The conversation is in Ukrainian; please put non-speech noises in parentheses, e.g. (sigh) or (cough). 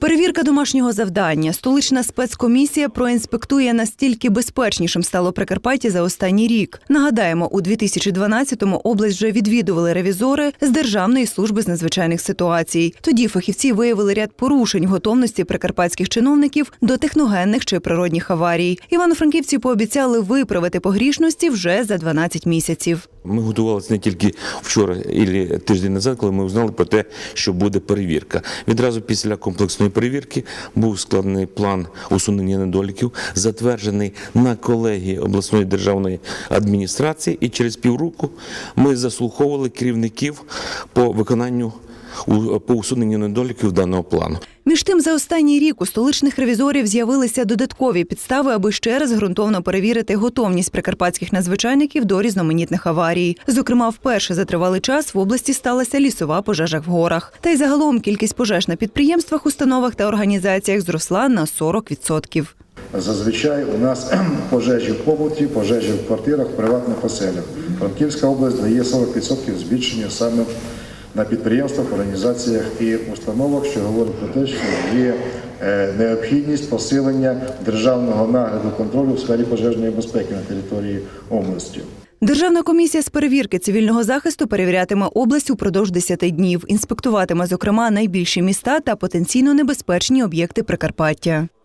Перевірка домашнього завдання. Столична спецкомісія проінспектує настільки безпечнішим стало Прикарпаття за останній рік. Нагадаємо, у 2012-му область вже відвідували ревізори з Державної служби з надзвичайних ситуацій. Тоді фахівці виявили ряд порушень готовності прикарпатських чиновників до техногенних чи природних аварій. Івано-франківці пообіцяли виправити погрішності вже за 12 місяців. Ми готувалися не тільки вчора і тиждень назад, коли ми узнали про те, що буде перевірка. Відразу після комплексної перевірки був складений план усунення недоліків, затверджений на колегії обласної державної адміністрації, і через півроку ми заслуховували керівників по виконанню по усуненню недоліків даного плану. Між тим, за останній рік у столичних ревізорів з'явилися додаткові підстави, аби ще раз ґрунтовно перевірити готовність прикарпатських надзвичайників до різноманітних аварій. Зокрема, вперше за тривалий час в області сталася лісова пожежа в горах. Та й загалом кількість пожеж на підприємствах, установах та організаціях зросла на 40%. Зазвичай у нас (clears throat) пожежі в побуті, пожежі в квартирах, в приватних оселях. Франківська область дає 40% збільшення саме на підприємствах, організаціях і установах, що говорить про те, що є е, необхідність посилення державного нагляду контролю в сфері пожежної безпеки на території області. Державна комісія з перевірки цивільного захисту перевірятиме область упродовж 10 днів. Інспектуватиме, зокрема, найбільші міста та потенційно небезпечні об'єкти Прикарпаття.